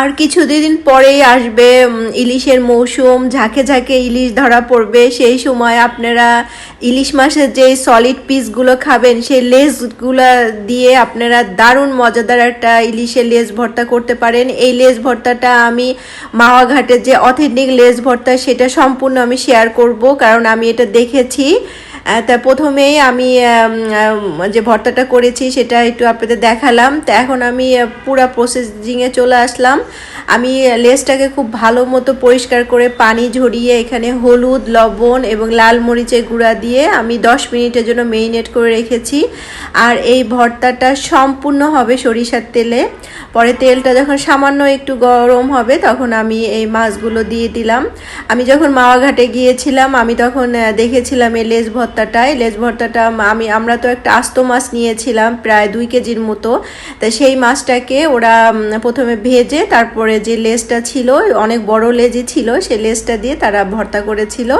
আর কিছুদিন পরেই আসবে ইলিশের মৌসুম, ঝাঁকে ঝাঁকে ইলিশ ধরা পড়বে। সেই সময় আপনারা ইলিশ মাছের যে সলিড পিসগুলো খাবেন, সেই লেসগুলো দিয়ে আপনারা দারুণ মজাদার একটা ইলিশের লেস ভর্তা করতে পারেন। এই লেস ভর্তাটা আমি মাওয়াঘাটের যে অথেন্টিক লেস ভর্তা, সেটা সম্পূর্ণ আমি শেয়ার করব, কারণ আমি এটা দেখেছি। তা প্রথমেই আমি যে ভর্তাটা করেছি সেটা একটু আপনাদের দেখালাম। তো এখন আমি পুরা প্রসেসিংয়ে চলে আসলাম। আমি লেসটাকে খুব ভালো মতো পরিষ্কার করে পানি ঝরিয়ে এখানে হলুদ, লবণ এবং লাল মরিচের গুঁড়া দিয়ে আমি 10 মিনিটের জন্য মেরিনেট করে রেখেছি। আর এই ভর্তাটা সম্পূর্ণ হবে সরিষার তেলে। পরে তেলটা যখন সামান্য একটু গরম হবে, তখন আমি এই মাছগুলো দিয়ে দিলাম। আমি যখন মাওয়াঘাটে গিয়েছিলাম, আমি তখন দেখেছিলাম এই লেজ ভর্তাটা এই লেজ ভর্তাটা, আমি, আমরা তো একটা আস্ত মাছ নিয়েছিলাম প্রায় দুই কেজির মতো। তা সেই মাছটাকে ওরা প্রথমে ভেজে, তারপরে যে লেজটা ছিল, অনেক বড় লেজই ছিল, সেই লেজটা দিয়ে তারা ভর্তা করেছিল।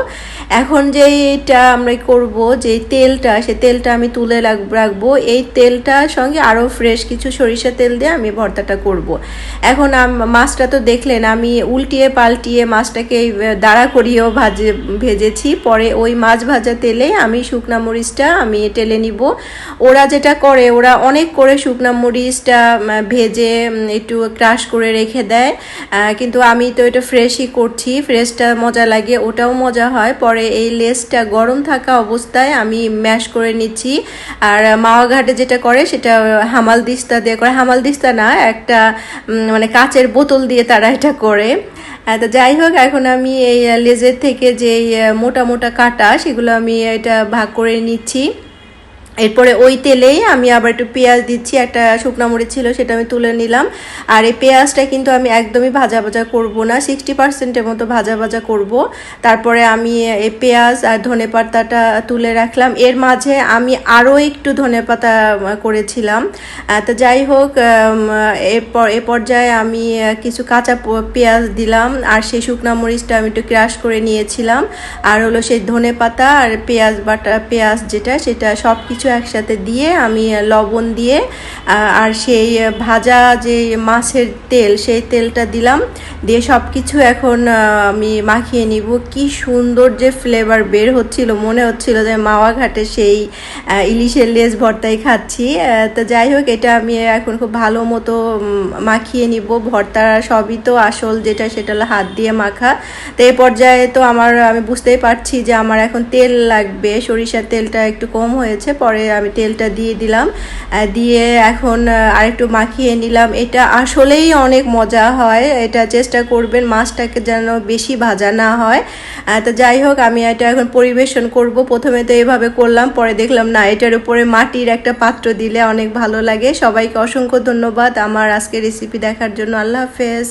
এখন যে এটা আমরা করব যে তেলটা সে তেলটা আমি তুলে রাখ- রাখব। এই তেলটার সঙ্গে আরও ফ্রেশ কিছু সরিষা তেল দিয়ে আমি ভর্তাটা করব। এখন মাছটা তো দেখলেন, আমি উল্টিয়ে পাল্টিয়ে মাছটাকে দাঁড়া করিয়েও ভাজে, ভেজেছি। পরে ওই মাছ ভাজা তেলে আমি শুকনা মরিচটা আমি টেলে নিব। ওরা যেটা করে, ওরা অনেক করে শুকনা মরিচটা ভেজে একটু ক্রাশ করে রেখে দেয়। কিন্তু আমি তো এটা ফ্রেশই করছি, ফ্রেশটা মজা লাগে, ওটাও মজা হয়। পরে এই লেসটা গরম থাকা অবস্থায় আমি ম্যাশ করে নিচ্ছি। আর মাওয়া ঘাটে যেটা করে, সেটা হামাল দিস্তা দিয়ে করে, হামাল দিস্তা না, একটা মানে কাচের বোতল দিয়ে তারা এটা করে। তো যাই হোক, এখন আমি এই লেজের থেকে যে মোটা মোটা কাটা, সেগুলো আমি এটা ভাগ করে নিচ্ছি। এরপরে ওই তেলেই আমি আবার একটু পেঁয়াজ দিচ্ছি, একটা শুকনো মরিচ ছিল সেটা আমি তুলে নিলাম। আর এই পেঁয়াজটা কিন্তু আমি একদমই ভাজা ভাজা করব না সিক্সটি পার্সেন্টের মতো ভাজা ভাজা করব। তারপরে আমি এই পেঁয়াজ আর ধনে পাতাটা তুলে রাখলাম। এর মাঝে আমি আরও একটু ধনে পাতা করেছিলাম। তো যাই হোক এরপর এ পর্যায়ে আমি কিছু কাঁচা পেঁয়াজ দিলাম। আর সেই শুকনো মরিচটা আমি একটু ক্রাশ করে নিয়েছিলাম। আর হলো সেই ধনে পাতা আর পেঁয়াজ বাটা, পেঁয়াজ যেটা, সেটা সব কিছু একসাথে দিয়ে আমি লবণ দিয়ে আর সেই ভাজা যে মাছের তেল, সেই তেলটা দিলাম। দিয়ে সব কিছু এখন আমি মাখিয়ে নিব। কি সুন্দর যে ফ্লেভার বের হচ্ছিল, মনে হচ্ছিল যে মাওয়া ঘাটে সেই ইলিশের লেজ ভর্তাই খাচ্ছি। তো যাই হোক, এটা আমি এখন খুব ভালো মতো মাখিয়ে নিব। ভর্তা সবই তো আসল যেটা, সেটা হাত দিয়ে মাখা। তো এই পর্যায়ে তো আমার, আমি বুঝতেই পারছি যে আমার এখন তেল লাগবে। সরিষার তেলটা একটু কম হয়েছে, পরে আমি তেলটা দিয়ে দিলাম। দিয়ে এখন আরেকটু মাখিয়ে নিলাম। এটা আসলেই অনেক মজা হয়। এটা চেষ্টা করবেন মাছটাকে যেন বেশি ভাজা না হয়। তো যাই হোক, আমি এটা এখন পরিবেশন করব। প্রথমে তো এভাবে করলাম, পরে দেখলাম না, এটার উপরে মাটির একটা পাত্র দিলে অনেক ভালো লাগে। সবাইকে অসংখ্য ধন্যবাদ আমার আজকে রেসিপি দেখার জন্য। আল্লাহ হাফেজ।